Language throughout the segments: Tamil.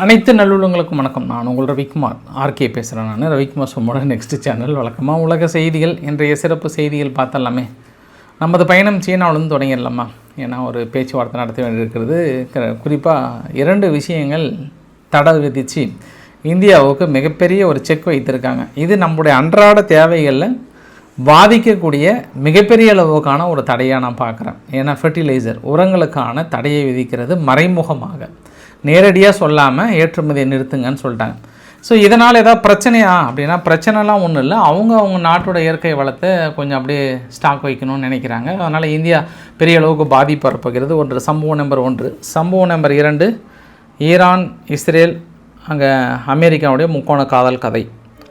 அனைத்து நல்லுள்ளங்களுக்கும் வணக்கம். நான் உங்கள் ரவிக்குமார். ஆர்கே பேசுகிறேன் நான். ரவிக்குமார் சொம்மோட நெக்ஸ்ட் சேனல் வழக்கமாக உலக செய்திகள் இன்றைய சிறப்பு செய்திகள் பார்த்தலாமே நமது பயணம் சீனாவிலிருந்து தொடங்கிடலாமா? ஏன்னா ஒரு பேச்சுவார்த்தை நடத்த வேண்டியிருக்கிறது. குறிப்பாக இரண்டு விஷயங்கள் தடை விதித்து இந்தியாவுக்கு மிகப்பெரிய ஒரு செக் வைத்திருக்காங்க. இது நம்முடைய அன்றாட தேவைகளில் பாதிக்கக்கூடிய மிகப்பெரிய அளவுக்கான ஒரு தடையாக நான் பார்க்குறேன். ஏன்னா ஃபெர்டிலைசர் உரங்களுக்கான தடையை விதிக்கிறது மறைமுகமாக. நேரடியாக சொல்லாமல் ஏற்றுமதியை நிறுத்துங்கன்னு சொல்லிட்டாங்க. ஸோ இதனால் ஏதாவது பிரச்சனையா? அப்படின்னா பிரச்சனைலாம் ஒன்றும் இல்லை. அவங்க அவங்க நாட்டோட இயற்கை வளத்தை கொஞ்சம் அப்படியே ஸ்டாக் வைக்கணும்னு நினைக்கிறாங்க. அதனால் இந்தியா பெரிய அளவுக்கு பாதிப்பு வரப்போகிறது. ஒன்று சம்பவம் நம்பர் ஒன்று. சம்பவம் நம்பர் இரண்டு ஈரான் இஸ்ரேல் அங்கே அமெரிக்காவுடைய முக்கோண காதல் கதை.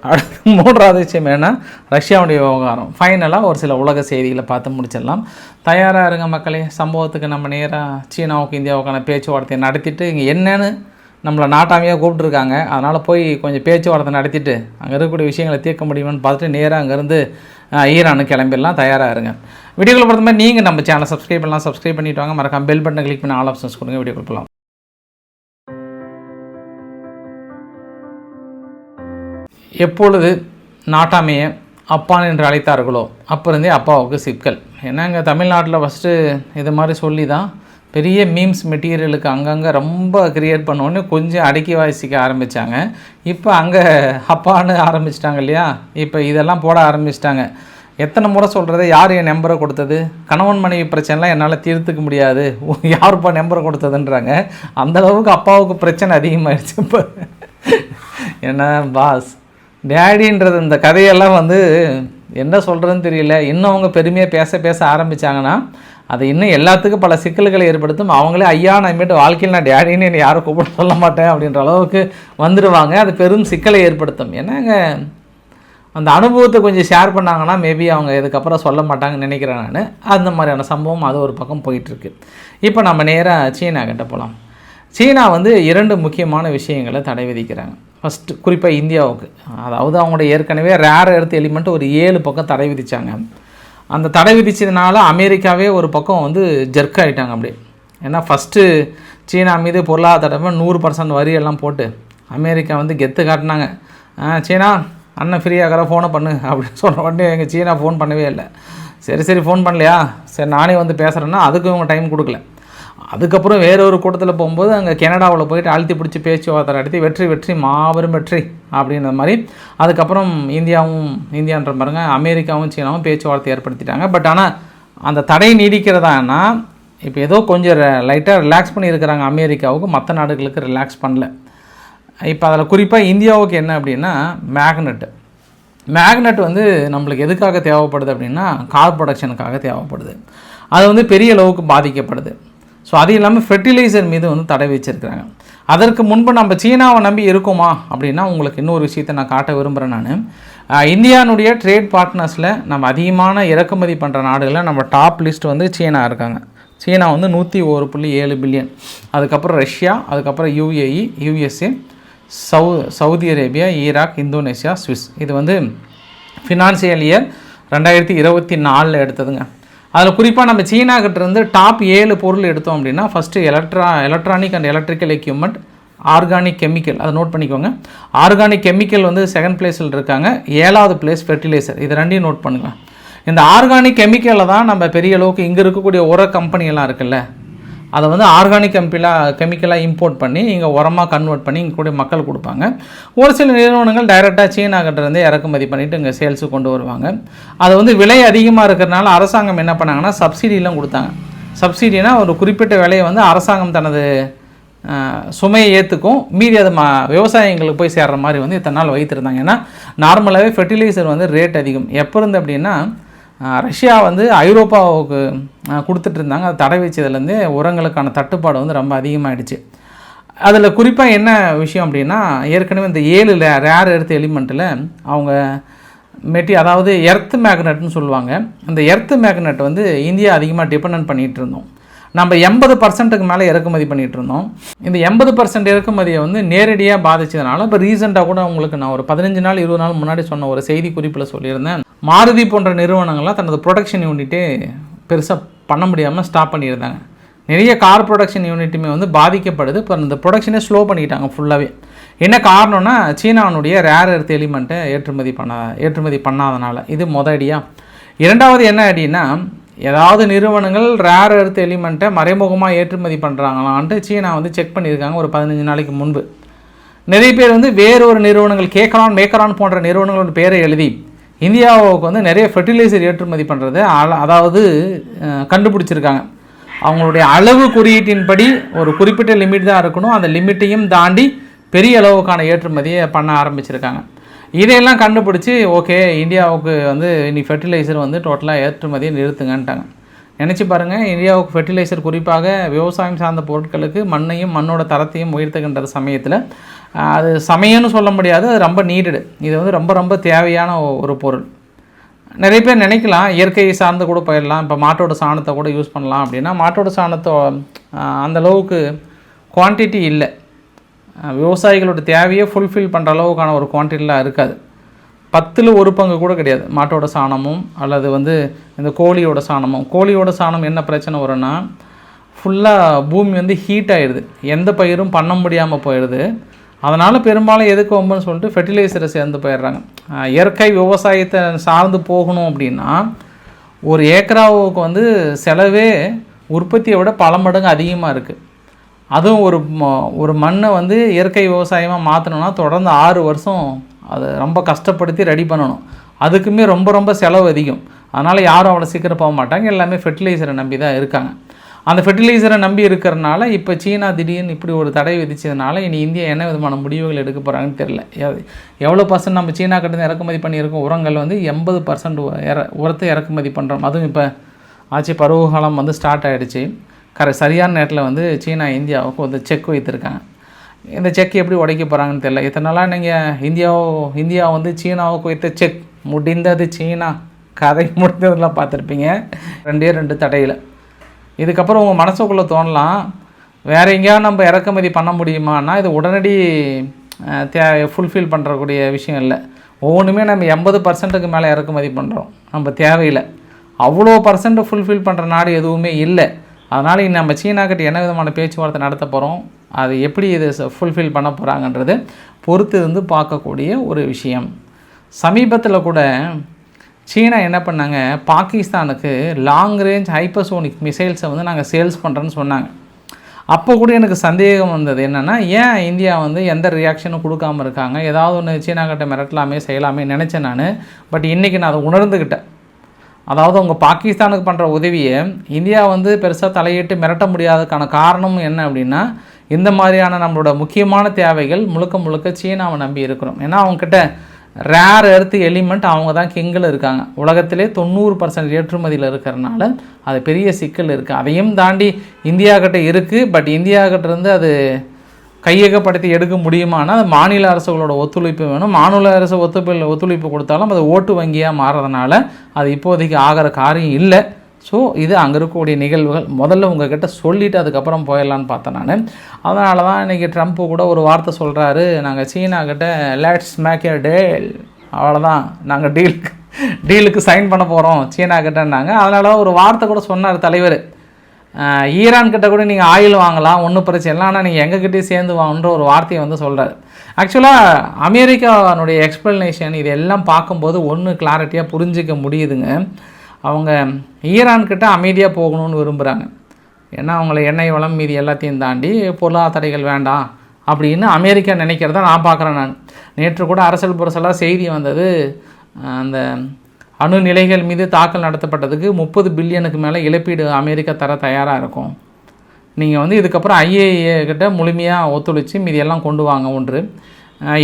அடுத்து மூன்றாவது விஷயம் என்னென்னா ரஷ்யாவுடைய விவகாரம். ஃபைனலாக ஒரு சில உலக செய்திகளை பார்த்து முடிச்சிடலாம். தயாராக இருங்க மக்களே. சம்பவத்துக்கு நம்ம நேராக சீனாவுக்கு இந்தியாவுக்கான பேச்சுவார்த்தையை நடத்திட்டு இங்கே என்னன்னு நம்மளை நாட்டாமையாக கூப்பிட்டுருக்காங்க. அதனால் போய் கொஞ்சம் பேச்சுவார்த்தை நடத்திட்டு அங்கே இருக்கக்கூடிய விஷயங்களை தீர்க்க முடியுமான்னு பார்த்துட்டு நேராக அங்கேருந்து ஈரானுக்கு கிளம்பிடலாம். தயாராக இருங்க. வீடியோக்கள் பொறுத்த மாதிரி நீங்கள் நம்ம சேனலை சப்ஸ்கிரைப் பண்ணலாம். சப்ஸ்கிரைப் பண்ணிவிட்டு வாங்க. மறக்காம பெல் பட்டனை கிளிக் பண்ணி ஆல் ஆப்ஷன்ஸ் கொடுங்க. வீடியோ கொடுக்கலாம் எப்பொழுது நாட்டாமையை அப்பான் என்று அழைத்தார்களோ அப்போ இருந்தே அப்பாவுக்கு சிக்கல். ஏன்னா இங்கே தமிழ்நாட்டில் ஃபஸ்ட்டு இது மாதிரி சொல்லி தான் பெரிய மீம்ஸ் மெட்டீரியலுக்கு அங்கங்கே ரொம்ப க்ரியேட் பண்ணோன்னே கொஞ்சம் அடக்கி வாசிக்க ஆரம்பித்தாங்க இப்போ அங்கே அப்பான்னு ஆரம்பிச்சிட்டாங்க இல்லையா? இப்போ இதெல்லாம் போட ஆரம்பிச்சிட்டாங்க. எத்தனை முறை சொல்கிறது யார் என் நம்பரை கொடுத்தது? கணவன் மனைவி பிரச்சனைலாம் என்னால் தீர்த்துக்க முடியாது. யாருப்பா நம்பரை கொடுத்ததுன்றாங்க. அந்தளவுக்கு அப்பாவுக்கு பிரச்சனை அதிகமாகிடுச்சு இப்போ. என்ன பாஸ் டேடின்றது இந்த கதையெல்லாம் வந்து என்ன சொல்கிறதுன்னு தெரியல. இன்னும் அவங்க பெருமையாக பேச பேச ஆரம்பித்தாங்கன்னா அது இன்னும் எல்லாத்துக்கும் பல சிக்கல்களை ஏற்படுத்தும். அவங்களே ஐயா நான் இனிமேட்டு வாழ்க்கையில் நான் டேடின்னு என்னை யாரும் கூப்பிட சொல்ல மாட்டேன் அப்படின்ற அளவுக்கு வந்துடுவாங்க அது பெரும் சிக்கலை ஏற்படுத்தும். என்னங்க? அந்த அனுபவத்தை கொஞ்சம் ஷேர் பண்ணாங்கன்னா மேபி அவங்க இதுக்கப்புறம் சொல்ல மாட்டாங்கன்னு நினைக்கிறேன் நான். அந்த மாதிரியான சம்பவம் அது ஒரு பக்கம் போயிட்டுருக்கு. இப்போ நம்ம நேராக சீனா கிட்ட போகலாம் சீனா வந்து இரண்டு முக்கியமான விஷயங்களை தடை விதிக்கிறாங்க. ஃபஸ்ட்டு குறிப்பாக இந்தியாவுக்கு. அதாவது அவங்களோட ஏற்கனவே ரேர் எடுத்து எலிமெண்ட் ஒரு ஏழு பக்கம் தடை விதித்தாங்க அந்த தடை விதித்ததுனால அமெரிக்காவே ஒரு பக்கம் வந்து ஜெர்க் ஆகிட்டாங்க அப்படியே. ஏன்னா ஃபஸ்ட்டு சீனா மீது பொருளாதாரமாக நூறு பர்சன்ட் வரி எல்லாம் போட்டு அமெரிக்கா வந்து கெத்து காட்டினாங்க. சீனா அண்ணன் ஃப்ரீயாகிற ஃபோனை பண்ணு அப்படின்னு சொன்ன உடனே எங்கள் சீனா ஃபோன் பண்ணவே இல்லை. சரி சரி ஃபோன் பண்ணலையா? சரி நானே வந்து பேசுகிறேன்னா அதுக்கு இவங்க டைம் கொடுக்கல. அதுக்கப்புறம் வேற ஒரு கூட்டத்தில் போகும்போது அங்கே கனடாவில் போயிட்டு அழுத்தி பிடிச்சி பேச்சுவார்த்தை நடத்தி வெற்றி வெற்றி மாபெரும் வெற்றி அப்படின்ற மாதிரி. அதுக்கப்புறம் இந்தியாவும் இந்தியான்ற பாருங்க அமெரிக்காவும் சீனாவும் பேச்சுவார்த்தை ஏற்படுத்திட்டாங்க. பட் ஆனால் அந்த தடை நீடிக்கிறதானா இப்போ ஏதோ கொஞ்சம் லைட்டாக ரிலாக்ஸ் பண்ணியிருக்கிறாங்க அமெரிக்காவுக்கு மற்ற நாடுகளுக்கு ரிலாக்ஸ் பண்ணல. இப்போ அதில் குறிப்பாக இந்தியாவுக்கு என்ன அப்படின்னா மேக்னெட்டு மேக்னெட் வந்து நம்மளுக்கு எதுக்காக தேவைப்படுது அப்படின்னா கார் ப்ரொடக்ஷனுக்காக தேவைப்படுது. அது வந்து பெரிய அளவுக்கு பாதிக்கப்படுது. ஸோ அது இல்லாமல் ஃபெர்டிலைசர் மீது வந்து தடை வச்சுருக்கிறாங்க. அதற்கு முன்பு நம்ம சீனாவை நம்பி இருக்கோமா அப்படின்னா உங்களுக்கு இன்னொரு விஷயத்தை நான் காட்ட விரும்புகிறேன் நான். இந்தியானுடைய ட்ரேட் பார்ட்னர்ஸில் நம்ம அதிகமான இறக்குமதி பண்ணுற நாடுகளில் நம்ம டாப் லிஸ்ட் வந்து சீனா இருக்காங்க. சீனா வந்து நூற்றி ஒரு புள்ளி ஏழு பில்லியன் அதுக்கப்புறம் ரஷ்யா அதுக்கப்புறம் யூஏஇ யூஎஸ்ஏ சவு Saudi Arabia Iraq Indonesia Swiss இது வந்து ஃபினான்சியல் இயர் ரெண்டாயிரத்தி இருபத்தி நாலில் எடுத்ததுங்க. அதில் குறிப்பாக நம்ம சீனாக்கிட்டேருந்து டாப் ஏழு பொருள் எடுத்தோம் அப்படின்னா first Electra electronic and electrical equipment organic chemical அதை நோட் பண்ணிக்கோங்க. ஆர்கானிக் கெமிக்கல் வந்து செகண்ட் பிளேஸில் இருக்காங்க. ஏழாவது பிளேஸ் ஃபெர்டிலைசர் இது ரெண்டையும் நோட் பண்ணுங்கள் இந்த ஆர்கானிக் கெமிக்கலில் தான் நம்ம பெரிய அளவுக்கு இங்கே இருக்கக்கூடிய உர கம்பெனியெல்லாம் இருக்குல்ல அதை வந்து ஆர்கானிக் கெமிக்கலாக கெமிக்கலாக இம்போர்ட் பண்ணி இங்கே உரமாக கன்வெர்ட் பண்ணி இங்கே கூட மக்கள் கொடுப்பாங்க. ஒரு சில நிறுவனங்கள் டைரெக்டாக சீனாக்கிட்டேருந்து இறக்குமதி பண்ணிவிட்டு இங்கே சேல்ஸுக்கு கொண்டு வருவாங்க. அது வந்து விலை அதிகமாக இருக்கிறனால அரசாங்கம் என்ன பண்ணாங்கன்னா சப்சிடிலாம் கொடுத்தாங்க. சப்சிடினா ஒரு குறிப்பிட்ட விலையை வந்து அரசாங்கம் தனது சுமையை ஏற்றுக்கும் மீதி அது மா விவசாயிங்களுக்கு போய் சேர்ற மாதிரி வந்து இத்தனை நாள் வைத்திருந்தாங்க. ஏன்னா நார்மலாகவே ஃபெர்டிலைசர் வந்து ரேட் அதிகம். எப்போ இருந்து அப்படின்னா ரஷ்யா வந்து ஐரோப்பாவுக்கு கொடுத்துட்டு இருந்தாங்க அது தடை வச்சதுலேருந்து உரங்களுக்கான தட்டுப்பாடு வந்து ரொம்ப அதிகமாகிடுச்சு அதில் குறிப்பாக என்ன விஷயம் அப்படின்னா ஏற்கனவே இந்த ஏழு ரேர் எர்த் எலிமெண்ட்டில் அவங்க மெட்டி அதாவது எர்த் மேக்னெட்னு சொல்லுவாங்க. அந்த எர்த் மேக்னெட் வந்து இந்தியா அதிகமாக டிபெண்ட் பண்ணிகிட்டு இருந்தோம். நம்ம எண்பது பர்சன்ட்டுக்கு மேலே இறக்குமதி பண்ணிகிட்டு இருந்தோம் இந்த எண்பது பர்சன்ட் இறக்குமதியை வந்து நேரடியாக பாதிச்சதுனால இப்போ ரீசெண்டாக கூட உங்களுக்கு நான் ஒரு பதினஞ்சு நாள் இருபது நாள் முன்னாடி சொன்ன ஒரு செய்தி குறிப்பில் சொல்லியிருந்தேன். மாருதி போன்ற நிறுவனங்கள்லாம் தனது ப்ரொடக்ஷன் யூனிட்டே பெருசாக பண்ண முடியாமல் ஸ்டாப் பண்ணியிருந்தாங்க. நிறைய கார் ப்ரொடக்ஷன் யூனிட்டுமே வந்து பாதிக்கப்படுது. இப்போ அந்த ப்ரொடக்ஷனே ஸ்லோ பண்ணிக்கிட்டாங்க ஃபுல்லாகவே என்ன காரணம்னா சீனாவுடைய ரேர் எர்த் எலிமெண்ட்டை ஏற்றுமதி பண்ண ஏற்றுமதி பண்ணாதனால. இது மொதல் அடியாக இரண்டாவது என்ன அடின்னா ஏதாவது நிறுவனங்கள் ரேர் எர்த் எலிமெண்ட்டை மறைமுகமாக ஏற்றுமதி பண்ணுறாங்களான்ட்டு சீனா வந்து செக் பண்ணியிருக்காங்க ஒரு பதினஞ்சு நாளைக்கு முன்பு. நிறைய பேர் வந்து வேறு ஒரு நிறுவனங்கள் கேக்கரான் மேக்கரான் போன்ற நிறுவனங்களோட பேரை எழுதி இந்தியாவுக்கு வந்து நிறைய ஃபெர்டிலைசர் ஏற்றுமதி பண்ணுறது அதாவது கண்டுபிடிச்சிருக்காங்க. அவங்களுடைய அளவு குறியீட்டின்படி ஒரு குறிப்பிட்ட லிமிட் தான் இருக்கணும். அந்த லிமிட்டையும் தாண்டி பெரிய அளவுக்கான ஏற்றுமதியை பண்ண ஆரம்பிச்சிருக்காங்க. இதையெல்லாம் கண்டுபிடிச்சி ஓகே இந்தியாவுக்கு வந்து இனி ஃபெர்டிலைசர் வந்து டோட்டலாக ஏற்றுமதியை நிறுத்துங்கன்ட்டாங்க. நினச்சி பாருங்கள் இந்தியாவுக்கு ஃபெர்டிலைசர் குறிப்பாக விவசாயம் சார்ந்த பொருட்களுக்கு மண்ணையும் மண்ணோட தரத்தையும் உயர்த்துகின்ற சமயத்தில் அது சமயம்னு சொல்ல முடியாது அது ரொம்ப நீடடு இது வந்து ரொம்ப ரொம்ப தேவையான ஒரு பொருள். நிறைய பேர் நினைக்கலாம் இயற்கையை சார்ந்து கூட போயிடலாம் இப்போ மாட்டோட சாணத்தை கூட யூஸ் பண்ணலாம் அப்படின்னா மாட்டோட சாணத்தை அந்தளவுக்கு அந்த அளவுக்கு குவான்டிட்டி இல்லை. விவசாயிகளோட தேவையை ஃபுல்ஃபில் பண்ணுற அளவுக்கான ஒரு குவான்டிட்டிலாம் இருக்காது. பத்தில் ஒரு பங்கு கூட கிடையாது. மாட்டோட சாணமும் அல்லது வந்து இந்த கோழியோட சாணமும். கோழியோட சாணம் என்ன பிரச்சனை வரும்னா ஃபுல்லாக பூமி வந்து ஹீட் ஆயிடுது. எந்த பயிரும் பண்ண முடியாமல் போயிடுது. அதனால் பெரும்பாலும் எதுக்கு வம்புன்னு சொல்லிட்டு ஃபெர்டிலைசரை சேர்ந்து போயிடுறாங்க. இயற்கை விவசாயத்தை சார்ந்து போகணும் அப்படின்னா ஒரு ஏக்கராவுக்கு வந்து செலவே உற்பத்தியை விட பல மடங்கு அதிகமாக இருக்குது அதுவும் ஒரு ம- ஒரு மண்ணை வந்து இயற்கை விவசாயமாக மாற்றணும்னா தொடர்ந்து ஆறு வருஷம் அதை ரொம்ப கஷ்டப்படுத்தி ரெடி பண்ணணும். அதுக்குமே ரொம்ப ரொம்ப செலவு அதிகம். அதனால் யாரும் அவ்வளோ சீக்கிரம் போக மாட்டாங்க. எல்லாமே ஃபெர்டிலைசரை நம்பி தான் இருக்காங்க. அந்த ஃபெர்டிலைசரை நம்பி இருக்கிறனால இப்போ சீனா திடீர்னு இப்படி ஒரு தடை விதிச்சதுனால இனி இந்தியா என்ன விதமான முடிவுகள் எடுக்க போகிறாங்கன்னு தெரில எவ்வளோ பர்சன்ட் நம்ம சீனா கிட்ட இறக்குமதி பண்ணியிருக்கோம்? உரங்கள் வந்து எண்பது பர்சன்ட் உரத்தை இறக்குமதி பண்ணுறோம் அதுவும் இப்போ ஆட்சி பருவகாலம் வந்து ஸ்டார்ட் ஆகிடுச்சு கர சரியான நேரத்தில் வந்து சீனா இந்தியாவுக்கு வந்து செக் வைத்திருக்காங்க. இந்த செக் எப்படி உடைக்க போகிறாங்கன்னு தெரியல. இத்தனை நாளாக நீங்கள் இந்தியாவோ இந்தியா வந்து சீனாவுக்கு வைத்த செக் முடிந்தது சீனா. கதை முடிந்ததெல்லாம் பார்த்துருப்பீங்க. ரெண்டே ரெண்டு தடையில். இதுக்கப்புறம் உங்கள் மனசுக்குள்ளே தோணலாம். வேறு எங்கேயாவது நம்ம இறக்குமதி பண்ண முடியுமான்னா இது உடனடி தே ஃபுல்ஃபில் பண்ணுறக்கூடிய விஷயம் இல்லை. ஒவ்வொன்றுமே நம்ம எண்பது பர்சன்ட்டுக்கு மேலே இறக்குமதி பண்ணுறோம் நம்ம தேவையில்லை. அவ்வளோ பர்சன்ட் ஃபுல்ஃபில் பண்ணுற நாடு எதுவுமே இல்லை. அதனால் நம்ம சீனாக்கிட்ட என்ன விதமான பேச்சுவார்த்தை நடத்த போகிறோம் அது எப்படி இது ஃபுல்ஃபில் பண்ண போகிறாங்கன்றது பொறுத்து இருந்து பார்க்கக்கூடிய ஒரு விஷயம். சமீபத்தில் கூட சீனா என்ன பண்ணாங்க? பாகிஸ்தானுக்கு லாங் ரேஞ்ச் ஹைப்பர்சோனிக் மிசைல்ஸை வந்து நாங்கள் சேல்ஸ் பண்ணுறோன்னு சொன்னாங்க. அப்போ கூட எனக்கு சந்தேகம் வந்தது என்னென்னா ஏன் இந்தியா வந்து எந்த ரியாக்ஷனும் கொடுக்காம இருக்காங்க? ஏதாவது ஒன்று சீனா கிட்ட மிரட்டலாமே செய்யலாமே நினச்சேன் நான். பட் இன்றைக்கி நான் அதை உணர்ந்துக்கிட்டேன் அதாவது அவங்க பாகிஸ்தானுக்கு பண்ணுற உதவியை இந்தியா வந்து பெருசாக தலையிட்டு மிரட்ட முடியாததுக்கான காரணம் என்ன அப்படின்னா இந்த மாதிரியான நம்மளோட முக்கியமான தேவைகள் முழுக்க முழுக்க சீனாவை நம்பி இருக்கிறோம். ஏன்னா அவங்கக்கிட்ட ரேர் எர்த் எலிமெண்ட் அவங்க தான் கிங்கில் இருக்காங்க. உலகத்திலே தொண்ணூறு பர்சன்ட் ஏற்றுமதியில் இருக்கிறனால அது பெரிய சிக்கல் இருக்குது அதையும் தாண்டி இந்தியா கிட்ட இருக்குது பட் இந்தியா கிட்ட இருந்து அது கையகப்படுத்தி எடுக்க முடியுமானா அது மாநில அரசுகளோட ஒத்துழைப்பு வேணும். மாநில அரசு ஒத்துழைப்பு ஒத்துழைப்பு கொடுத்தாலும் அது ஓட்டு வங்கியாக மாறுறதுனால அது இப்போதைக்கு ஆகிற காரியம் இல்லை. ஸோ இது அங்கே இருக்கக்கூடிய நிகழ்வுகள். முதல்ல உங்ககிட்ட சொல்லிவிட்டு அதுக்கப்புறம் போயிடலான்னு பார்த்தேன் நான். அதனால தான் இன்றைக்கி ட்ரம்ப்பு கூட ஒரு வார்த்தை சொல்கிறாரு நாங்கள் சீனா கிட்ட லேட்ஸ் மேக் ஏ டேல் அவ்வளோதான் நாங்கள் டீலுக்கு டீலுக்கு சைன் பண்ண போகிறோம் சீனா கிட்டன்னாங்க. அதனால ஒரு வார்த்தை கூட சொன்னார் தலைவர். ஈரான் கிட்ட கூட நீங்கள் ஆயில் வாங்கலாம் ஒன்றும் பிரச்சனை இல்லை. ஆனால் நீங்கள் எங்ககிட்டயும் சேர்ந்து வாங்கன்ற ஒரு வார்த்தையை வந்து சொல்கிறார் ஆக்சுவலாக அமெரிக்கானுடைய எக்ஸ்ப்ளனேஷன் இதெல்லாம் பார்க்கும்போது ஒன்று கிளாரிட்டியாக புரிஞ்சிக்க முடியுதுங்க. அவங்க ஈரான் கிட்ட அமைதியாக போகணும்னு விரும்புகிறாங்க ஏன்னா அவங்கள எண்ணெய் வளம் மீதி எல்லாத்தையும் தாண்டி பொருளாதாரடைகள் வேண்டாம் அப்படின்னு அமெரிக்கா நினைக்கிறத நான் பார்க்குறேன் நான். நேற்று கூட அரசல் புரசலாக செய்தி வந்தது. அந்த அணு நிலைகள் மீது தாக்கல் நடத்தப்பட்டதுக்கு முப்பது பில்லியனுக்கு மேலே இழப்பீடு அமெரிக்கா தர தயாராக இருக்கும். நீங்கள் வந்து இதுக்கப்புறம் ஐஏஏ கிட்ட முழுமையாக ஒத்துழைச்சி மீதியெல்லாம் கொண்டு வாங்க ஒன்று.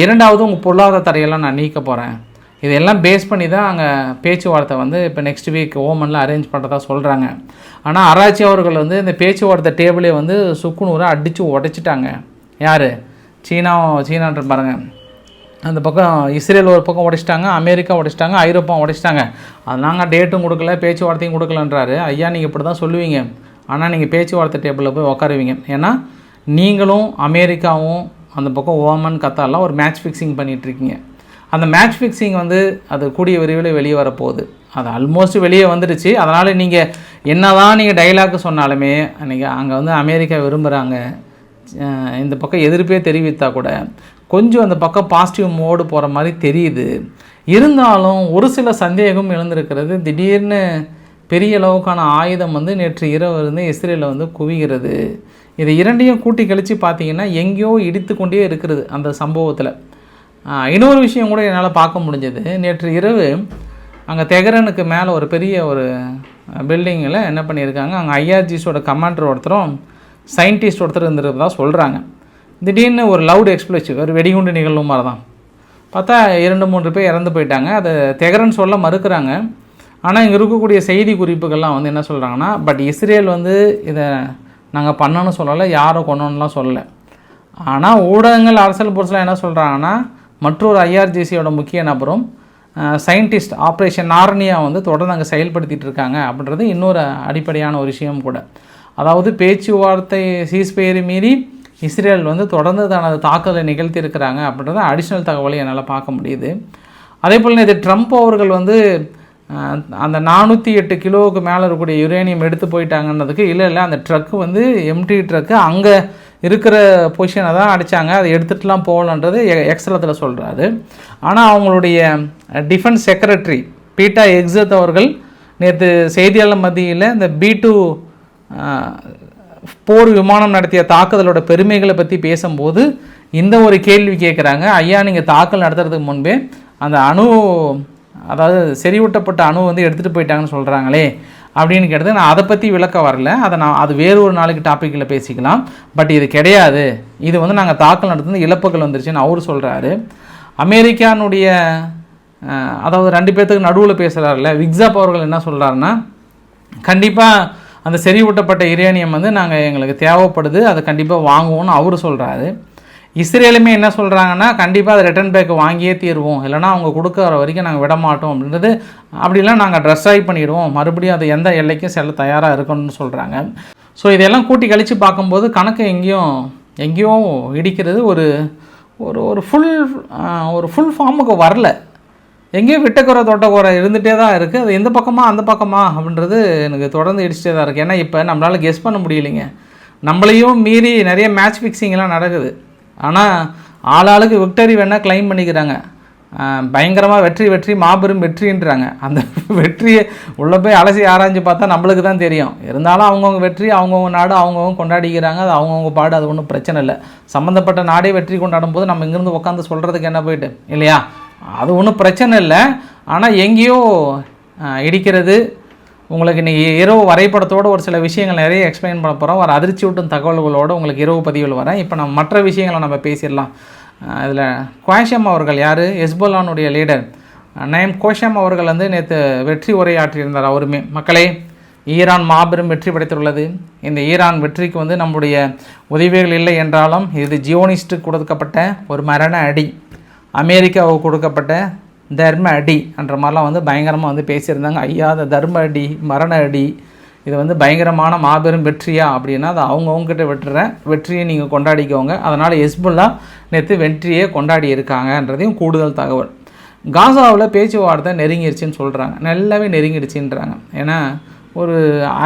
இரண்டாவது உங்கள் பொருளாதார தடையெல்லாம் நான் நீக்க போகிறேன் இதெல்லாம் பேஸ் பண்ணி தான் அங்கே பேச்சுவார்த்தை வந்து இப்போ நெக்ஸ்ட் வீக் ஓமனில் அரேஞ்ச் பண்ணுறதா சொல்கிறாங்க ஆனால் ஆராய்ச்சி அவர்கள் வந்து இந்த பேச்சுவார்த்தை டேபிளே வந்து சுக்குநூறாக அடித்து உடைச்சிட்டாங்க. யார்? சீனா சீனான்ற பாருங்கள் அந்த பக்கம் இஸ்ரேல் ஒரு பக்கம் உடைச்சிட்டாங்க அமெரிக்கா உடைச்சிட்டாங்க ஐரோப்பா உடைச்சிட்டாங்க. அது நாங்கள் டேட்டும் கொடுக்கல பேச்சுவார்த்தையும் கொடுக்கலன்றாரு. ஐயா நீங்கள் இப்படி தான் சொல்லுவீங்க. ஆனால் நீங்கள் பேச்சுவார்த்தை டேபிளில் போய் உட்காருவீங்க ஏன்னா நீங்களும் அமெரிக்காவும் அந்த பக்கம் ஓமன் கத்தாலாம் ஒரு மேட்ச் ஃபிக்ஸிங் பண்ணிகிட்ருக்கீங்க அந்த மேட்ச் ஃபிக்ஸிங் வந்து அது கூடிய விரைவில் வெளியே வரப்போகுது. அது ஆல்மோஸ்ட் வெளியே வந்துடுச்சு. அதனால் நீங்கள் என்ன தான் நீங்கள் டைலாக் சொன்னாலுமே அன்றைக்கி அங்கே வந்து அமெரிக்கா விரும்புகிறாங்க இந்த பக்கம் எதிர்ப்பே தெரிவித்தா கூட கொஞ்சம் அந்த பக்கம் பாசிட்டிவ் மோடு போகிற மாதிரி தெரியுது. இருந்தாலும் ஒரு சில சந்தேகம் எழுந்திருக்கிறது. திடீர்னு பெரிய அளவுக்கான ஆயுதம் வந்து நேற்று இரவு வந்து இஸ்ரேலில் வந்து குவிகிறது. இதை இரண்டையும் கூட்டி கழித்து பார்த்தீங்கன்னா எங்கேயோ இடித்து கொண்டே இருக்கிறது அந்த சம்பவத்தில். இன்னொரு விஷயம் கூட என்னால் பார்க்க முடிஞ்சது. நேற்று இரவு அங்கே தெகரனுக்கு மேலே ஒரு பெரிய ஒரு பில்டிங்கில் என்ன பண்ணியிருக்காங்க? அங்கே ஐஆர்ஜிஸோட கமாண்டர் ஒருத்தரும் சயின்டிஸ்ட் ஒருத்தர் இருந்திருக்கிறதா சொல்கிறாங்க திடீர்னு ஒரு லவுட் எக்ஸ்ப்ளோசிவ் ஒரு வெடிகுண்டு நிகழ்வு மாதிரி தான் பார்த்தா இரண்டு மூன்று பேர் இறந்து போயிட்டாங்க. அதை தெகரன் சொல்ல மறுக்கிறாங்க. ஆனால் இங்கே இருக்கக்கூடிய செய்தி குறிப்புகள்லாம் வந்து என்ன சொல்கிறாங்கன்னா பட் இஸ்ரேல் வந்து இதை நாங்கள் பண்ணணும்னு சொல்லலை யாரும் கொண்டோன்னுலாம் சொல்லலை. ஆனால் ஊடகங்கள் அரசியல் பொருட்கள் என்ன சொல்கிறாங்கன்னா மற்றொரு ஐஆர்ஜிசியோட முக்கிய நபரும் சயின்டிஸ்ட் ஆப்ரேஷன் நார்னியா வந்து தொடர்ந்து அங்கே செயல்படுத்திகிட்டு இருக்காங்க அப்படின்றது இன்னொரு அடிப்படையான ஒரு விஷயம் கூட. அதாவது பேச்சுவார்த்தை சீஸ்பெயரை மீறி இஸ்ரேல் வந்து தொடர்ந்து தனது தாக்குதலை நிகழ்த்தி இருக்கிறாங்க அப்படின்றத அடிஷ்னல் தகவலை என்னால் பார்க்க முடியுது. அதே போல் இது ட்ரம்ப் அவர்கள் வந்து அந்த நானூற்றி எட்டு கிலோவுக்கு மேலே இருக்கக்கூடிய யுரேனியம் எடுத்து போயிட்டாங்கன்றதுக்கு இல்லை இல்லை அந்த ட்ரக்கு வந்து எம்டி ட்ரக்கு அங்கே இருக்கிற பொசிஷனை தான் அடித்தாங்க அதை எடுத்துகிட்டுலாம் போகலன்றது எக்ஸலத்தில் சொல்கிறாரு ஆனால் அவங்களுடைய டிஃபென்ஸ் செக்ரட்டரி பீட்டா எக்ஸத் அவர்கள் நேற்று செய்தியாளர் மத்தியில் இந்த பி டூ போர் விமானம் நடத்திய தாக்குதலோட பெருமைகளை பற்றி பேசும்போது இந்த ஒரு கேள்வி கேட்குறாங்க ஐயா நீங்கள் தாக்கல் நடத்துறதுக்கு முன்பே அந்த அணு அதாவது செறிவூட்டப்பட்ட அணு வந்து எடுத்துகிட்டு போயிட்டாங்கன்னு சொல்கிறாங்களே அப்படின்னு கேட்டது. நான் அதை பற்றி விளக்க வரல. அதை நான் அது வேறு ஒரு நாளைக்கு டாப்பிக்கில் பேசிக்கலாம். பட் இது கிடையாது. இது வந்து நாங்கள் தாக்கல் நடத்துனது இழப்புகள் வந்துருச்சுன்னு அவர் சொல்கிறாரு அமெரிக்கானுடைய அதாவது ரெண்டு பேர்த்துக்கு நடுவில் பேசுகிறாருல விக்ஸாப் அவர்கள் என்ன சொல்கிறாருன்னா கண்டிப்பாக அந்த செறிவூட்டப்பட்ட யுரேனியம் வந்து நாங்கள் எங்களுக்கு தேவைப்படுது அதை கண்டிப்பாக வாங்குவோம்னு அவர் சொல்கிறாரு இஸ்ரேலுமே என்ன சொல்கிறாங்கன்னா கண்டிப்பாக அதை ரிட்டர்ன் பேக் வாங்கியே தீருவோம். இல்லைனா அவங்க கொடுக்குற வரைக்கும் நாங்கள் விட மாட்டோம் அப்படின்றது அப்படிலாம் நாங்கள் ட்ரெஸ் ஆகி பண்ணிடுவோம். மறுபடியும் அது எந்த எல்லைக்கும் செல்ல தயாராக இருக்கணும்னு சொல்கிறாங்க ஸோ இதெல்லாம் கூட்டி கழித்து பார்க்கும்போது கணக்கு எங்கேயும் எங்கேயோ இடிக்கிறது ஒரு ஒரு ஒரு ஃபுல் ஒரு ஃபுல் ஃபார்முக்கு வரல. எங்கேயோ விட்டக்குறை தொட்டக்குறை இருந்துகிட்டே தான் இருக்குது அது எந்த பக்கமா அந்த பக்கமா அப்படின்றது எனக்கு தொடர்ந்து இடிச்சிட்டே தான் இருக்குது ஏன்னா இப்போ நம்மளால் கெஸ் பண்ண முடியலைங்க. நம்மளையும் மீறி நிறைய மேட்ச் ஃபிக்ஸிங்லாம் நடக்குது. ஆனால் ஆளாளுக்கு விக்டரி வேணால் கிளைம் பண்ணிக்கிறாங்க. பயங்கரமாக வெற்றி வெற்றி மாபெரும் வெற்றின்றாங்க. அந்த வெற்றியை உள்ளே போய் அலசி ஆராய்ஞ்சு பார்த்தா நம்மளுக்கு தான் தெரியும். இருந்தாலும் அவங்கவுங்க வெற்றி அவங்கவுங்க நாடு அவங்கவுங்க கொண்டாடிக்கிறாங்க. அது அவங்கவுங்க பாடு அது ஒன்றும் பிரச்சனை இல்லை. சம்மந்தப்பட்ட நாடே வெற்றி கொண்டாடும் போது நம்ம இங்கேருந்து உட்காந்து சொல்கிறதுக்கு என்ன போயிட்டு? இல்லையா? அது ஒன்றும் பிரச்சனை இல்லை. ஆனால் எங்கேயோ இடிக்கிறது உங்களுக்கு இன்றைக்கி இரவு வரைபடத்தோடு ஒரு சில விஷயங்கள் நிறைய எக்ஸ்பிளைன் பண்ண போகிறோம் ஒரு அதிர்ச்சி ஊட்டும் தகவல்களோடு உங்களுக்கு இரவு பதிவில் வரேன். இப்போ நம்ம மற்ற விஷயங்களை நம்ம பேசிடலாம். இதில் குவாஷம் அவர்கள் யார்? எஸ்போலானுடைய லீடர் நயம் கோஷம் அவர்கள் வந்து நேற்று வெற்றி உரையாற்றியிருந்தார் அவருமே. மக்களே ஈரான் மாபெரும் வெற்றி படைத்துள்ளது. இந்த ஈரான் வெற்றிக்கு வந்து நம்முடைய உதவிகள் இல்லை என்றாலும் இது ஜியோனிஸ்ட்டுக்கு கொடுக்கப்பட்ட ஒரு மரண அடி. அமெரிக்காவுக்கு கொடுக்கப்பட்ட தர்ம அடி என்ற மாதிரிலாம் வந்து பயங்கரமாக வந்து பேசியிருந்தாங்க. ஐயா அந்த தர்ம அடி மரண அடி இது வந்து பயங்கரமான மாபெரும் வெற்றியா அப்படின்னா அது அவங்கவுங்ககிட்ட விட்டுறேன் வெற்றியை நீங்கள் கொண்டாடிக்கோங்க. அதனால் எஸ்புல்லா நேற்று வெற்றியை கொண்டாடி இருக்காங்கன்றதையும் கூடுதல் தகவல். காசாவில் பேச்சுவார்த்தை நெருங்கிருச்சுன்னு சொல்கிறாங்க நல்லாவே நெருங்கிடுச்சுன்றாங்க. ஏன்னா ஒரு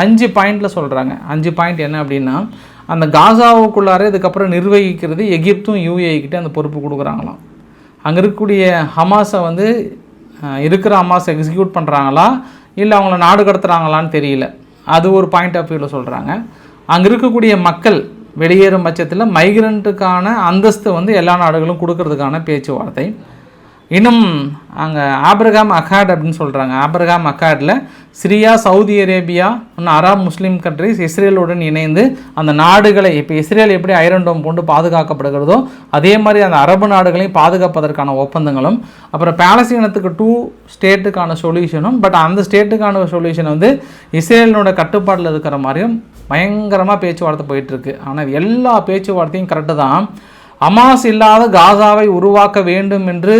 அஞ்சு பாயிண்டில் சொல்கிறாங்க அஞ்சு பாயிண்ட் என்ன அப்படின்னா அந்த காசாவுக்குள்ளார இதுக்கப்புறம் நிர்வகிக்கிறது எகிப்தும் யூஏ கிட்டே அந்த பொறுப்பு கொடுக்குறாங்களாம். அங்கே இருக்கக்கூடிய ஹமாஸை வந்து இருக்கிற ஹமாஸை எக்ஸிக்யூட் பண்ணுறாங்களா இல்லை அவங்கள நாடு கடத்துகிறாங்களான்னு தெரியல. அது ஒரு பாயிண்ட் ஆஃப் வியூவில் சொல்கிறாங்க அங்கே இருக்கக்கூடிய மக்கள் வெளியேறும் பட்சத்தில் மைக்ரண்ட்டுக்கான அந்தஸ்து வந்து எல்லா நாடுகளும் கொடுக்கறதுக்கான பேச்சுவார்த்தை. இன்னும் அங்கே ஆப்ரகாம் அகாட் அப்படின்னு சொல்கிறாங்க ஆப்ரகாம் அகாடில் சிரியா சவுதி அரேபியா இன்னும் அரப் முஸ்லீம் கண்ட்ரிஸ் இஸ்ரேலுடன் இணைந்து அந்த நாடுகளை இப்போ இஸ்ரேல் எப்படி ஐரன் டோம் கொண்டு பாதுகாக்கப்படுகிறதோ அதே மாதிரி அந்த அரபு நாடுகளையும் பாதுகாப்பதற்கான ஒப்பந்தங்களும் அப்புறம் பேலஸ்தீனத்துக்கு டூ ஸ்டேட்டுக்கான சொல்யூஷனும் பட் அந்த ஸ்டேட்டுக்கான சொல்யூஷன் வந்து இஸ்ரேலினோட கட்டுப்பாட்டில் இருக்கிற மாதிரியும் பயங்கரமாக பேச்சுவார்த்தை போயிட்டுருக்கு. ஆனால் எல்லா பேச்சுவார்த்தையும் கரெக்டு தான். அமாஸ் இல்லாத காசாவை உருவாக்க வேண்டும் என்று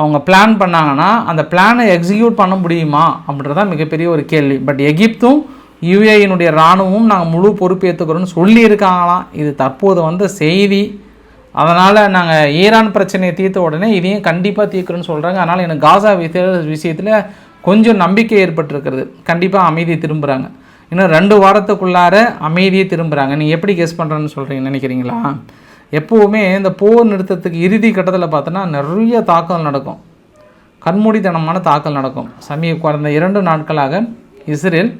அவங்க பிளான் பண்ணாங்கன்னா அந்த பிளானை எக்ஸிக்யூட் பண்ண முடியுமா அப்படின்றதான் மிகப்பெரிய ஒரு கேள்வி. பட் எகிப்தும் யுஏயினுடைய இராணுவமும் நாங்கள் முழு பொறுப்பேற்றுக்கிறோன்னு சொல்லியிருக்காங்களாம் இது தற்போது வந்த செய்தி. அதனால் நாங்கள் ஈரான் பிரச்சனையை தீர்த்த உடனே இதையும் கண்டிப்பாக தீர்க்குறோன்னு சொல்கிறாங்க அதனால் எனக்கு காசா விஷயத்தில் கொஞ்சம் நம்பிக்கை ஏற்பட்டிருக்கிறது. கண்டிப்பாக அமைதியை திரும்புகிறாங்க இன்னும் ரெண்டு வாரத்துக்குள்ளார அமைதியை திரும்புகிறாங்க நீங்கள் எப்படி கெஸ் பண்ணுறேன்னு சொல்கிறீங்க நினைக்கிறீங்களா? எப்போவுமே இந்த போர் நிறுத்தத்துக்கு இறுதி கட்டத்தில் பார்த்தோன்னா நிறைய தாக்கல் நடக்கும். கண்மூடித்தனமான தாக்கல் நடக்கும். சமீப கடந்த இரண்டு நாட்களாக இஸ்ரேல்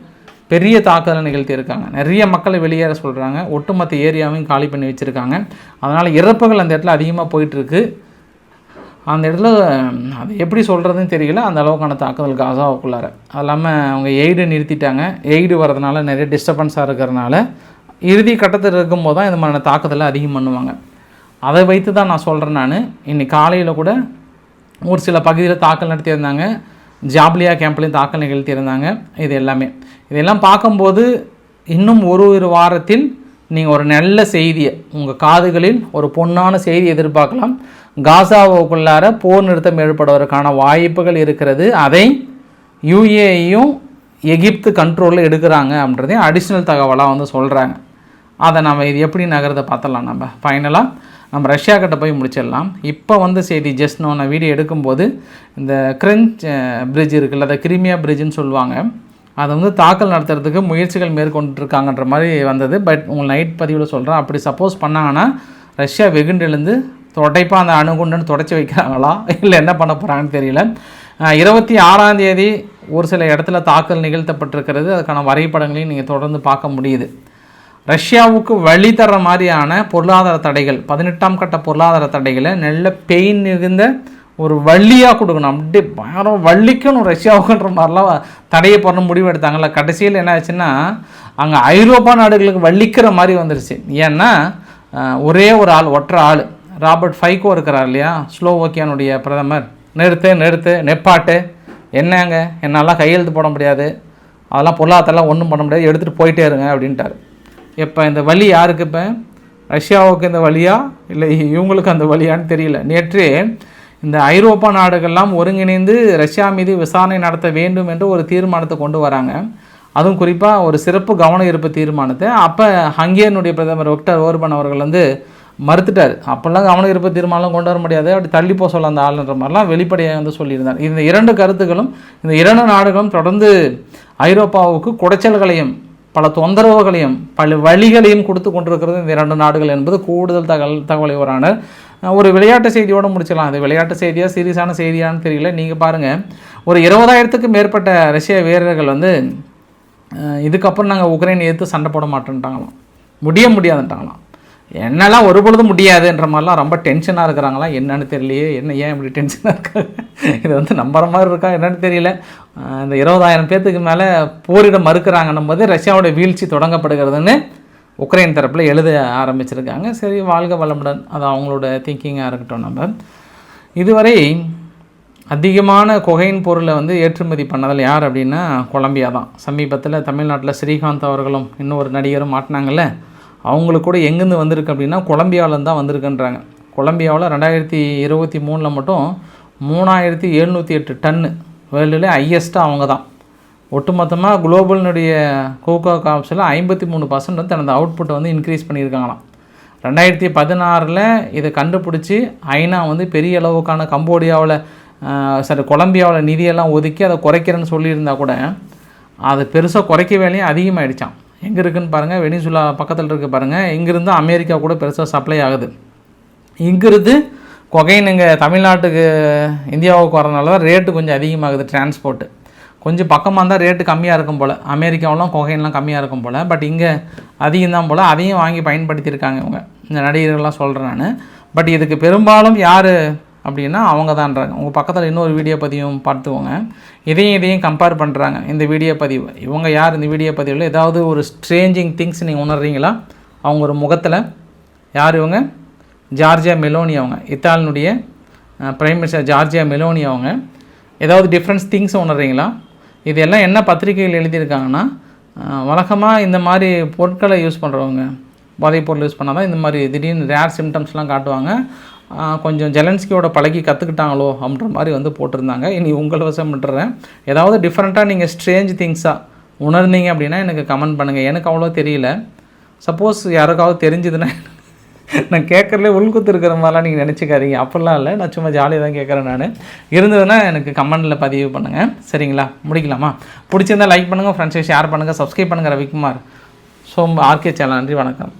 பெரிய தாக்குதலை நிகழ்த்தியிருக்காங்க. நிறைய மக்களை வெளியேற சொல்கிறாங்க ஒட்டுமொத்த ஏரியாவையும் காலி பண்ணி வச்சுருக்காங்க. அதனால் இறப்புகள் அந்த இடத்துல அதிகமாக போயிட்டுருக்கு. அந்த இடத்துல அது எப்படி சொல்கிறதுன்னு தெரியல. அந்த அளவுக்கான தாக்குதல் காசாவுக்குள்ளார. அது இல்லாமல் அவங்க எய்டு நிறுத்திட்டாங்க. எய்டு வரதுனால நிறைய டிஸ்டர்பன்ஸாக இருக்கிறதுனால இறுதி கட்டத்தில் இருக்கும்போது தான் இந்த மாதிரியான தாக்குதலை அதிகம் பண்ணுவாங்க. அதை வைத்து தான் நான் சொல்கிறேன் நான். இன்னைக்கு காலையில் கூட ஒரு சில பகுதியில் தாக்கல் நடத்தியிருந்தாங்க. ஜாப்லியா கேம்ப்லேயும் தாக்கல் நிகழ்த்தியிருந்தாங்க. இது எல்லாமே. இதெல்லாம் பார்க்கும்போது இன்னும் ஒரு ஒரு வாரத்தில் நீங்கள் ஒரு நல்ல செய்தியை உங்கள் காதுகளில் ஒரு பொன்னான செய்தி எதிர்பார்க்கலாம். காசாவுக்குள்ளார போர் நிறுத்தம் ஏற்படுவதற்கான வாய்ப்புகள் இருக்கிறது. அதை யுஏயும் எகிப்து கண்ட்ரோலில் எடுக்கிறாங்க அப்படின்றதையும் அடிஷ்னல் தகவலாக வந்து சொல்கிறாங்க அதை நம்ம இது எப்படி நகரத்தை பார்த்தலாம் நம்ம. ஃபைனலாக நம்ம ரஷ்யா கிட்ட போய் முடிச்சிடலாம். இப்போ வந்து செய்தி ஜஸ்ட் நான் வீடியோ எடுக்கும்போது இந்த கிரெஞ்ச் பிரிட்ஜ் இருக்குல்ல அதை கிரிமியா பிரிட்ஜுன்னு சொல்லுவாங்க. அதை வந்து தாக்கல் நடத்துறதுக்கு முயற்சிகள் மேற்கொண்டுருக்காங்கன்ற மாதிரி வந்தது. பட் உங்கள் நைட் பதிவில் சொல்கிறேன் அப்படி சப்போஸ் பண்ணாங்கன்னா ரஷ்யா வெகுண்டெழுந்து தொடைப்பாக அந்த அணுகுண்டுன்னு தொடச்சி வைக்கிறாங்களா? இல்லை என்ன பண்ண போகிறாங்கன்னு தெரியல. இருபத்தி ஆறாம் தேதி ஒரு சில இடத்துல தாக்கல் நிகழ்த்தப்பட்டிருக்கிறது. அதுக்கான வரைபடங்களையும் நீங்கள் தொடர்ந்து பார்க்க முடியுது. ரஷ்யாவுக்கு வழி தர மாதிரியான பொருளாதார தடைகள் பதினெட்டாம் கட்ட பொருளாதார தடைகளை நல்ல பெயின் மிகுந்த ஒரு வள்ளியாக கொடுக்கணும். அப்படியே பயங்கரம் வள்ளிக்கணும் ரஷ்யாவுக்குன்ற மாதிரிலாம் தடையை பண்ண முடிவு எடுத்தாங்கல்ல. கடைசியில் என்ன ஆச்சுன்னா அங்கே ஐரோப்பா நாடுகளுக்கு வள்ளிக்கிற மாதிரி வந்துருச்சு. ஏன்னா ஒரே ஒரு ஆள் ஒற்றை ஆள் ராபர்ட் ஃபைகோ இருக்கிறார் இல்லையா? ஸ்லோவோக்கியானுடைய பிரதமர். நிறுத்து நிறுத்து நெப்பாட்டு. என்னங்க என்னால் கையெழுத்து போட முடியாது. அதெல்லாம் பொருளாதாரத்தெல்லாம் ஒன்றும் பண்ண முடியாது. எடுத்துகிட்டு போயிட்டே இருங்க அப்படின்ட்டாரு. இப்போ இந்த வழி யாருக்கு இப்போ? ரஷ்யாவுக்கு இந்த வழியா இல்லை இவங்களுக்கு அந்த வழியான்னு தெரியல. நேற்றே இந்த ஐரோப்பா நாடுகள்லாம் ஒருங்கிணைந்து ரஷ்யா மீது விசாரணை நடத்த வேண்டும் என்று ஒரு தீர்மானத்தை கொண்டு வராங்க. அதுவும் குறிப்பாக ஒரு சிறப்பு கவன இருப்பு தீர்மானத்தை. அப்போ ஹங்கேரியனுடைய பிரதமர் விக்டர் ஓர்பன் அவர்கள் வந்து மறுத்துட்டார். அப்போல்லாம் கவன இருப்பு தீர்மானம் கொண்டு வர முடியாது. அப்படி தள்ளி போக சொல்ல அந்த ஆளுன்ற மாதிரிலாம் வெளிப்படையாக வந்து சொல்லியிருந்தார். இந்த இரண்டு கருத்துக்களும் இந்த இரண்டு நாடுகளும் தொடர்ந்து ஐரோப்பாவுக்கு குடைச்சல்களையும் பல தொந்தரவுகளையும் பல வழிகளையும் கொடுத்து கொண்டிருக்கிறது இந்த இரண்டு நாடுகள் என்பது கூடுதல் தகவல் தகவலை வரான ஒரு விளையாட்டு செய்தியோடு முடிச்சிடலாம். அது விளையாட்டு செய்தியா சீரியஸான செய்தியான்னு தெரியல. நீங்கள் பாருங்கள் ஒரு இருபதாயிரத்துக்கு மேற்பட்ட ரஷ்ய வீரர்கள் வந்து இதுக்கப்புறம் நாங்கள் உக்ரைன் எதிர்த்து சண்டை போட மாட்டேன்ட்டாங்களாம். முடிய முடியாதுன்ட்டாங்களாம். என்னெல்லாம் ஒரு பொழுதும் முடியாதுன்ற மாதிரிலாம் ரொம்ப டென்ஷனாக இருக்கிறாங்களா? என்னன்னு தெரியலையே. என்ன ஏன் இப்படி டென்ஷனாக இருக்காங்க இது வந்து நம்புற மாதிரி இருக்கா? என்னன்னு தெரியல. இந்த இருபதாயிரம் பேர்த்துக்கு மேலே போரிட மறுக்கிறாங்கன்னும் போது ரஷ்யாவோட வீழ்ச்சி தொடங்கப்படுகிறதுன்னு உக்ரைன் தரப்பில் எழுத ஆரம்பிச்சிருக்காங்க. சரி வாழ்க வளமுடன். அது அவங்களோட திங்கிங்காக இருக்கட்டும் நம்ம. இதுவரை அதிகமான கொகைன் பொருளை வந்து ஏற்றுமதி பண்ணதில் யார் அப்படின்னா கொலம்பியா தான். சமீபத்தில் தமிழ்நாட்டில் ஸ்ரீகாந்த் அவர்களும் இன்னொரு நடிகரும் மாட்டினாங்கல்ல? அவங்களுக்கு கூட எங்கேருந்து வந்திருக்கு அப்படின்னா கொலம்பியாவிலேருந்து தான் வந்திருக்குன்றாங்க. கொலம்பியாவில் ரெண்டாயிரத்தி இருபத்தி மூணில் மட்டும் மூணாயிரத்தி எழுநூற்றி எட்டு டன்னு வேர்ல்டுலே ஹையஸ்ட்டாக அவங்க தான். ஒட்டுமொத்தமாக குளோபலினுடைய கோகோ காப்ஸில் ஐம்பத்தி மூணு பர்சன்ட் வந்து தனது அவுட்புட்டை வந்து இன்க்ரீஸ் பண்ணியிருக்காங்களாம். ரெண்டாயிரத்தி பதினாறில் இதை கண்டுபிடிச்சி ஐநா வந்து பெரிய அளவுக்கான கம்போடியாவில் சரி கொலம்பியாவில் நிதியெல்லாம் ஒதுக்கி அதை குறைக்கிறேன்னு சொல்லியிருந்தா கூட அதை பெருசாக குறைக்க வேலையும் அதிகமாகிடுச்சான் எங்கே இருக்குதுன்னு பாருங்கள் வெனிசுலா பக்கத்தில் இருக்குது பாருங்கள் இங்கேருந்து அமெரிக்கா கூட பெருசாக சப்ளை ஆகுது. இங்கிருந்து கொகைன் இங்கே தமிழ்நாட்டுக்கு இந்தியாவுக்கு வரனால தான் ரேட்டு கொஞ்சம் அதிகமாகுது டிரான்ஸ்போர்ட்டு கொஞ்சம் பக்கமாக இருந்தால் ரேட்டு கம்மியாக இருக்கும் போல். அமெரிக்காவெலாம் கொகைன்லாம் கம்மியாக இருக்கும் போல். பட் இங்கே அதிகம் தான் போல். அதையும் வாங்கி பயன்படுத்தியிருக்காங்க இவங்க. இந்த நடிகர்கள்லாம் சொல்கிறேன் நான். பட் இதுக்கு பெரும்பாலும் யார் அப்படின்னா அவங்க தான்றாங்க உங்கள் பக்கத்தில் இன்னொரு வீடியோ பதிவும் பார்த்துக்கோங்க. இதையும் இதையும் கம்பேர் பண்ணுறாங்க இந்த வீடியோ பதிவு. இவங்க யார்? இந்த வீடியோ பதிவில் ஏதாவது ஒரு ஸ்ட்ரேஞ்சிங் திங்ஸ் நீங்கள் உணர்றீங்களா? அவங்க ஒரு முகத்தில் யார் இவங்க? ஜார்ஜியா மெலோனி அவங்க. இத்தாலினுடைய பிரைம் மினிஸ்டர் ஜார்ஜியா மெலோனி அவங்க. ஏதாவது டிஃப்ரென்ஸ் திங்ஸ் உணர்றீங்களா? இதெல்லாம் என்ன பத்திரிகைகள் எழுதியிருக்காங்கன்னா வழக்கமாக இந்த மாதிரி பொருட்களை யூஸ் பண்ணுறவங்க போதைப் பொருள் யூஸ் பண்ணால் தான் இந்த மாதிரி திடீர்னு ரேர் சிம்டம்ஸ்லாம் காட்டுவாங்க. கொஞ்சம் ஜெலன்ஸ்கியோட பழகி கற்றுக்கிட்டாங்களோ அப்படின்ற மாதிரி வந்து போட்டிருந்தாங்க. இனி உங்கள் வசம் விட்டுறேன் ஏதாவது டிஃப்ரெண்ட்டாக நீங்கள் ஸ்ட்ரேஞ்ச் திங்ஸாக உணர்ந்தீங்க அப்படின்னா எனக்கு கமெண்ட் பண்ணுங்கள் எனக்கு அவ்வளோ தெரியல. சப்போஸ் யாருக்காவது தெரிஞ்சதுன்னா நான் கேட்குறதே உள்குத்து இருக்கிற மாதிரிலாம் நீங்கள் நினச்சிக்காதீங்க. அப்படிலாம் இல்லை. நான் சும்மா ஜாலியாக தான் கேட்குறேன் நான். இருந்ததுன்னா எனக்கு கமெண்டில் பதிவு பண்ணுங்கள் சரிங்களா? முடிக்கலாமா? பிடிச்சிருந்தால் லைக் பண்ணுங்கள் ஃப்ரெண்ட்ஸை ஷேர் பண்ணுங்கள் சப்ஸ்கிரைப் பண்ணுங்கள் ரவிக்குமார். So RK channel. நன்றி வணக்கம்.